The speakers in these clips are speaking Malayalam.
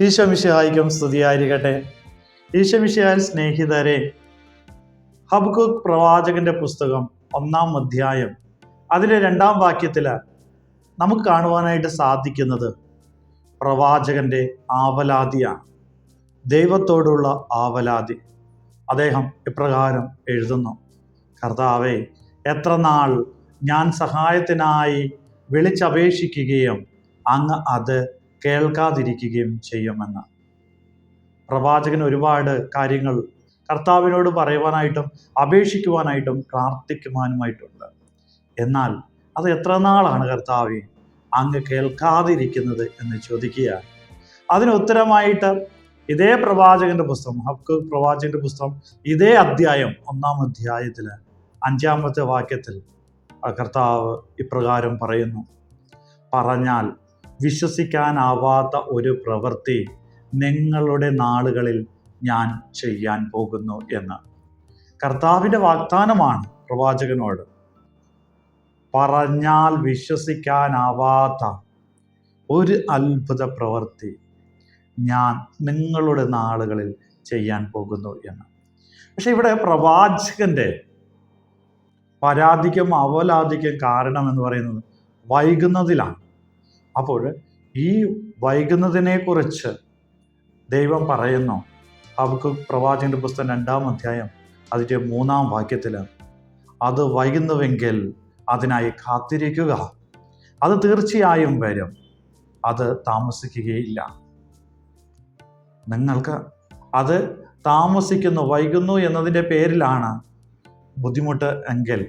ഈശോമിശിഹായിക്കും സ്തുതിയായിരിക്കട്ടെ. ഈശോമിശിഹാൽ സ്നേഹിതരെ ഹബ്കുക് പ്രവാചകന്റെ പുസ്തകം ഒന്നാം അധ്യായം അതിലെ രണ്ടാം വാക്യത്തിൽ നമുക്ക് കാണുവാനായിട്ട് സാധിക്കുന്നത് പ്രവാചകന്റെ ആവലാതിയാണ്. ദൈവത്തോടുള്ള ആവലാതി. അദ്ദേഹം ഇപ്രകാരം എഴുതുന്നു. കർത്താവെ എത്ര നാൾ ഞാൻ സഹായത്തിനായി വിളിച്ചപേക്ഷിക്കുകയും അങ്ങ് അത് കേൾക്കാതിരിക്കുകയും ചെയ്യുമെന്ന്. പ്രവാചകൻ ഒരുപാട് കാര്യങ്ങൾ കർത്താവിനോട് പറയുവാനായിട്ടും അപേക്ഷിക്കുവാനായിട്ടും പ്രാർത്ഥിക്കുവാനുമായിട്ടുണ്ട്. എന്നാൽ അത് എത്ര നാളാണ് കർത്താവെ അങ്ങ് കേൾക്കാതിരിക്കുന്നത് എന്ന് ചോദിക്കുക. അതിന് ഉത്തരമായിട്ട് ഇതേ പ്രവാചകന്റെ പുസ്തകം ഹക്ക് പ്രവാചകന്റെ പുസ്തകം ഇതേ അധ്യായം ഒന്നാം അധ്യായത്തിൽ അഞ്ചാമത്തെ വാക്യത്തിൽ കർത്താവ് ഇപ്രകാരം പറയുന്നു. പറഞ്ഞാൽ വിശ്വസിക്കാനാവാത്ത ഒരു പ്രവൃത്തി നിങ്ങളുടെ നാളുകളിൽ ഞാൻ ചെയ്യാൻ പോകുന്നു എന്ന്. കർത്താവിന്റെ വാഗ്ദാനമാണ് പ്രവാചകനോട്. പറഞ്ഞാൽ വിശ്വസിക്കാനാവാത്ത ഒരു അത്ഭുത പ്രവൃത്തി ഞാൻ നിങ്ങളുടെ നാളുകളിൽ ചെയ്യാൻ പോകുന്നു എന്ന്. പക്ഷെ ഇവിടെ പ്രവാചകന്റെ പരാതിക്കും അവലാതിക്കും കാരണം എന്ന് പറയുന്നത് വൈകുന്നതിലാണ്. അപ്പോൾ ഈ വൈകുന്നതിനെക്കുറിച്ച് ദൈവം പറയുന്നു. അവർക്ക് പ്രവാചകന്റെ പുസ്തകം രണ്ടാം അധ്യായം അതിന്റെ മൂന്നാം വാക്യത്തിൽ അത് വൈകുന്നുവെങ്കിൽ അതിനായി കാത്തിരിക്കുക. അത് തീർച്ചയായും വരും. അത് താമസിക്കുകയില്ല. നിങ്ങൾക്ക് അത് താമസിക്കുന്നു വൈകുന്നു എന്നതിന്റെ പേരിലാണ് ബുദ്ധിമുട്ട് എങ്കിൽ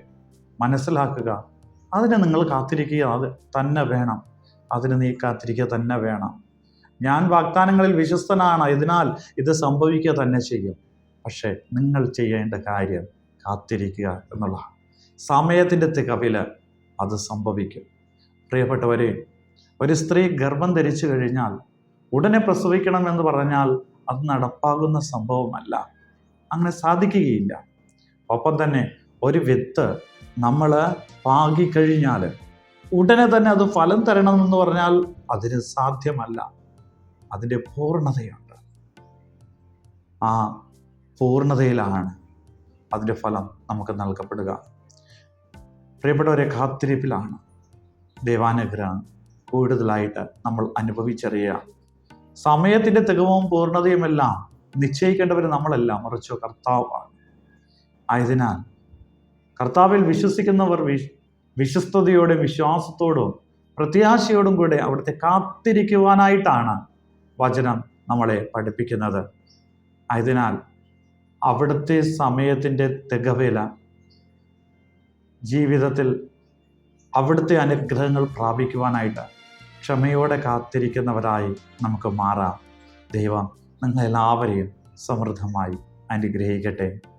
മനസ്സിലാക്കുക അതിന് നിങ്ങൾ കാത്തിരിക്കുക. അത് തന്നെ വേണം. അതിന് നീ കാത്തിരിക്കുക തന്നെ വേണം. ഞാൻ വാഗ്ദാനങ്ങളിൽ വിശ്വസ്തനാണ്. ഇതിനാൽ ഇത് സംഭവിക്കുക തന്നെ ചെയ്യും. പക്ഷേ നിങ്ങൾ ചെയ്യേണ്ട കാര്യം കാത്തിരിക്കുക എന്നുള്ളതാണ്. സമയത്തിന്റെ തികവിൽ അത് സംഭവിക്കും. പ്രിയപ്പെട്ടവരെ ഒരു സ്ത്രീ ഗർഭം ധരിച്ചു കഴിഞ്ഞാൽ ഉടനെ പ്രസവിക്കണം എന്ന് പറഞ്ഞാൽ അത് നടപ്പാകുന്ന സംഭവമല്ല. അങ്ങനെ സാധിക്കുകയില്ല. ഒപ്പം തന്നെ ഒരു വിത്ത് നമ്മൾ പാകിക്കഴിഞ്ഞാൽ ഉടനെ തന്നെ അത് ഫലം തരണമെന്ന് പറഞ്ഞാൽ അതിന് സാധ്യമല്ല. അതിന്റെ പൂർണതയുണ്ട്. ആ പൂർണതയിലാണ് അതിന്റെ ഫലം നമുക്ക് നൽകപ്പെടുക. പ്രിയപ്പെട്ടവരെ കാത്തിരിപ്പിലാണ്. ദൈവാനുഗ്രഹം കൂടുതലായിട്ട് നമ്മൾ അനുഭവിച്ചറിയുക. സമയത്തിന്റെ തികവും പൂർണതയുമെല്ലാം നിശ്ചയിക്കേണ്ടവർ നമ്മളല്ല മറിച്ചോ കർത്താവാണ്. ആയതിനാൽ കർത്താവിൽ വിശ്വസിക്കുന്നവർ വിശ് വിശ്വസ്തയോടും വിശ്വാസത്തോടും പ്രത്യാശയോടും കൂടെ അവിടുത്തെ കാത്തിരിക്കുവാനായിട്ടാണ് വചനം നമ്മളെ പഠിപ്പിക്കുന്നത്. ആയതിനാൽ അവിടുത്തെ സമയത്തിന്റെ തികവില ജീവിതത്തിൽ അവിടുത്തെ അനുഗ്രഹങ്ങൾ പ്രാപിക്കുവാനായിട്ട് ക്ഷമയോടെ കാത്തിരിക്കുന്നവരായി നമുക്ക് മാറാം. ദൈവം നിങ്ങളെല്ലാവരെയും സമൃദ്ധമായി അനുഗ്രഹിക്കട്ടെ.